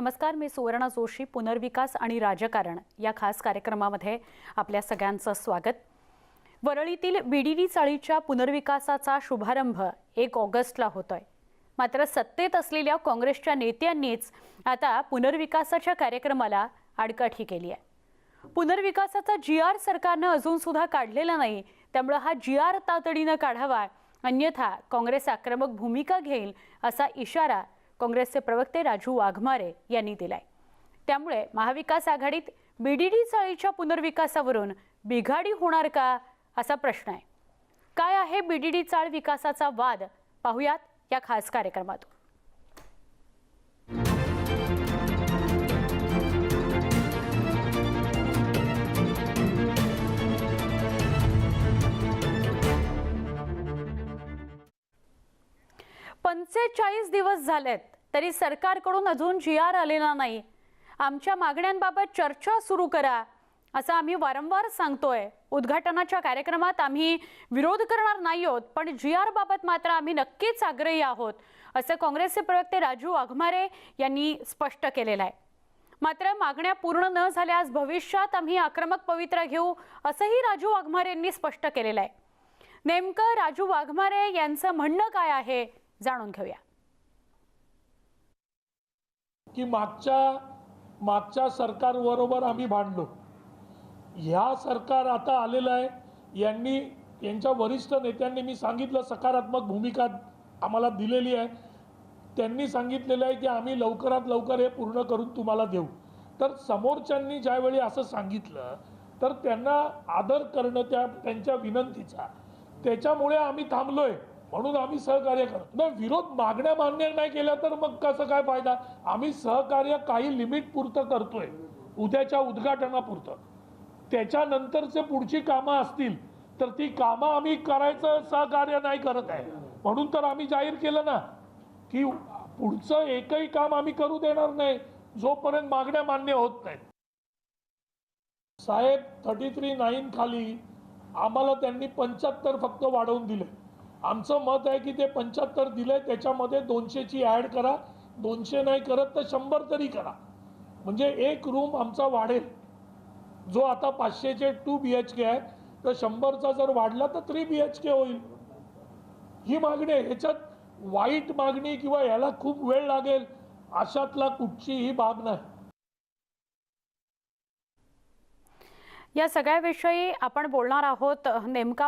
नमस्कार मी सुवर्णा जोशी पुनर्विकास आणि राजकारण या खास कार्यक्रमामध्ये आपल्या सगळ्यांचं स्वागत. वरळीतील बीडीडी चाळीच्या पुनर्विकासाचा शुभारंभ एक ऑगस्टला होतोय. मात्र सत्तेत असलेल्या काँग्रेसच्या नेत्यांनीच आता पुनर्विकासाच्या कार्यक्रमाला आडकाठी केली आहे पुनर्विकासाचा जी आर सरकारनं अजून सुद्धा काढलेला नाही त्यामुळं हा जी आर तातडीनं काढावा अन्यथा काँग्रेस आक्रमक भूमिका घेईल असा इशारा काँग्रेसचे प्रवक्ते राजू वाघमारे यांनी दिलाय. त्यामुळे महाविकास आघाडीत बीडीडी चाळीच्या पुनर्विकासावरून बिघाडी होणार का असा प्रश्न आहे. काय आहे बीडीडी चाळ विकासाचा वाद? पाहुयात या खास कार्यक्रमातून. पंचेचाळीस दिवस झालेत. तरी सरकारकडून अजून जी आर आलेला नाही. आमच्या मागण्यांबाबत चर्चा सुरू करा असं आम्ही वारंवार सांगतोय. उद्घाटनाच्या कार्यक्रमात आम्ही विरोध करणार नाही आहोत पण जी आर बाबत मात्र आम्ही नक्कीच आग्रही आहोत असं काँग्रेसचे प्रवक्ते राजू वाघमारे यांनी स्पष्ट केलेलं आहे. मात्र मागण्या पूर्ण न झाल्यास भविष्यात आम्ही आक्रमक पवित्रा घेऊ असंही राजू वाघमारे यांनी स्पष्ट केलेलं आहे. नेमकं राजू वाघमारे यांचं म्हणणं काय आहे जाणून घेऊया. की मागच्या मागच्या सरकारबरोबर आम्ही भांडलो. ह्या सरकार आता आलेलं आहे यांनी यांच्या वरिष्ठ नेत्यांनी मी सांगितलं सकारात्मक भूमिका आम्हाला दिलेली आहे. त्यांनी सांगितलेलं आहे की आम्ही लवकरात लवकर हे पूर्ण करून तुम्हाला देऊ. तर समोरच्यांनी ज्यावेळी असं सांगितलं तर त्यांना आदर करणं त्या त्यांच्या विनंतीचा. त्याच्यामुळे आम्ही थांबलोय. म्हणून आम्ही सहकार्य करतो. नाही विरोध मागण्या मान्य नाही केल्या तर मग कसं काय फायदा? आम्ही सहकार्य काही लिमिट पुरतं करतोय. उद्याच्या उद्घाटनापुरतं. त्याच्यानंतरचे पुढची कामं असतील तर ती कामं आम्ही करायचं सहकार्य नाही करत आहे. म्हणून तर आम्ही जाहीर केलं ना की पुढचं एकही काम आम्ही करू देणार नाही जोपर्यंत मागण्या मान्य होत नाहीत. साहेब थर्टी थ्री नाईन खाली आम्हाला त्यांनी पंच्याहत्तर फक्त वाढवून दिले. आमचं मत आहे की ते पंच्याहत्तर दिले त्याच्यामध्ये दोनशेची ॲड करा. दोनशे नाही करत तर शंभर तरी करा. म्हणजे एक रूम आमचा वाढेल. जो आता पाचशेचे टू बी एच के आहे तर शंभरचा जर वाढला तर थ्री बी एच के होईल. ही मागणी आहे. ह्याच्यात वाईट मागणी किंवा याला खूप वेळ लागेल अशातला कुठचीही बाब नाही. या सगळ्याविषयी आपण बोलणार आहोत नेमका